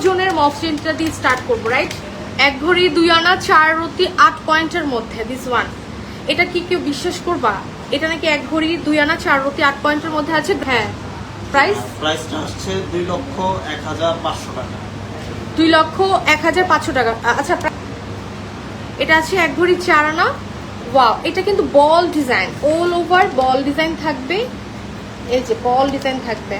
ওজনের মফসিনটা দিয়ে স্টার্ট করব রাইট এক ঘড়ি দুই আনা চার রতি আট পয়েন্টের মধ্যে দিস ওয়ান এটা কি কেউ বিশ্বাস করবা? এটা নাকি এক ঘড়ি দুই আনা চার রতি আট পয়েন্টের মধ্যে আছে? হ্যাঁ। প্রাইস প্রাইসটা হচ্ছে দুই লক্ষ এক হাজার পাঁচশো টাকা। দুই লক্ষ এক হাজার পাঁচশো টাকা। আচ্ছা এটা আছে এক ভরি চার আনা। ওয়াও এটা কিন্তু ball design all over ball design থাকবে। এই যে বল ডিজাইন থাকবে।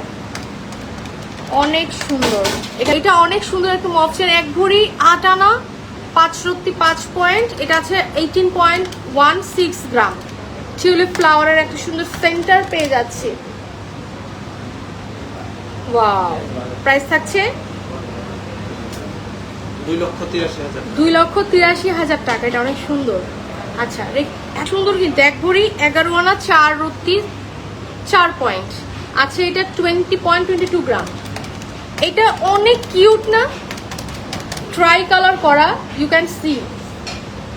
অনেক সুন্দর। এটা এটা অনেক সুন্দর একটা মপসের এক ভরি আট আনা পাঁচ রত্তি পাঁচ পয়েন্ট। এটা আছে eighteen point one six gram. Tulip ফ্লাওয়ারের একটা সুন্দর সেন্টার পেয়ে যাচ্ছে। ওয়াও। প্রাইস থাকছে? দুই লক্ষ তিরাশি হাজার টাকা। এটা অনেক সুন্দর। আচ্ছা সুন্দর কিন্তু। এক ভরি এগারো আনা চার রত্তি চার পয়েন্ট। আচ্ছা এটা twenty point twenty two gram. এটা অনেক কিউট না? ট্রাই কালার করা you can see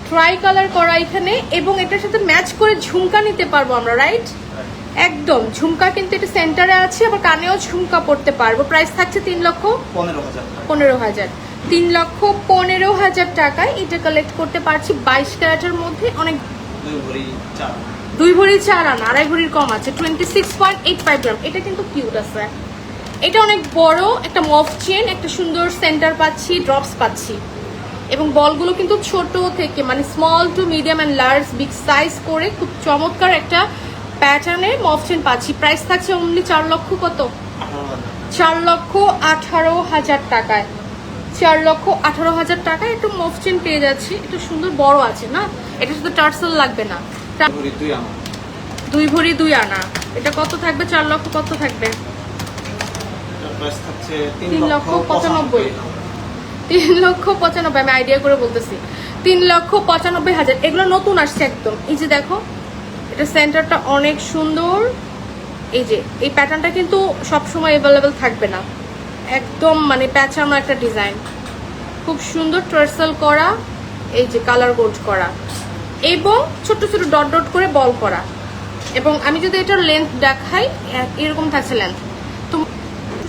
try colour করা এখানে এবং এটার সাথে ম্যাচ করে ঝুমকা নিতে পারব আমরা রাইট একদম ঝুমকা কিন্তু এটা সেন্টারে আছে আবার কানেও ঝুমকা পড়তে পারব। প্রাইস থাকছে তিন লক্ষ পনেরো হাজার তিন লক্ষ পনেরো হাজার টাকায় এটা কালেক্ট করতে পারছি বাইশ ক্যারেটের মধ্যে অনেক দুই ভরি চার। দুই ভরি চার আনা আড়াই ভরির কম আছে twenty six point eight five gram এটা কিন্তু কিউট আছে। এটা অনেক বড় একটা মফ চেন একটা সুন্দর সেন্টার পাচ্ছি ড্রপস পাচ্ছি। এবং বলগুলো কিন্তু ছোট থেকে মানে small to medium and large big size করে খুব চমৎকার একটা প্যাটার্নে মফ চেন পাচ্ছি। প্রাইস থাকছে অনলি চার লক্ষ কত? চার লক্ষ আঠারো হাজার টাকায়। চার লক্ষ আঠারো হাজার টাকায় একটু মফচেন পেয়ে যাচ্ছি। একটু সুন্দর বড় আছে না? এটা শুধু টার্সেল লাগবে না। দুই ভরি দুই আনা। এটা কত থাকবে? চার লক্ষ কত থাকবে? প্রাইস থাকছে তিন লক্ষ লক্ষ পঁচানব্বই। পঁচানব্বই। তিন লক্ষ পঁচানব্বই আমি আইডিয়া করে বলতেছি। তিন লক্ষ পঁচানব্বই হাজার এগুলো নতুন আসছে একদম। এই যে দেখো এটা সেন্টারটা অনেক সুন্দর। এই যে এই প্যাটার্নটা কিন্তু সবসময় অ্যাভেলেবেল থাকবে না। একদম মানে প্যাচানো একটা ডিজাইন খুব সুন্দর টার্সেল করা এই যে কালার গোল্ড করা। এবং ছোট ছোট ডট ডট করে বল করা। এবং আমি যদি এটার লেন্থ দেখাই এরকম থাকছে লেন্থ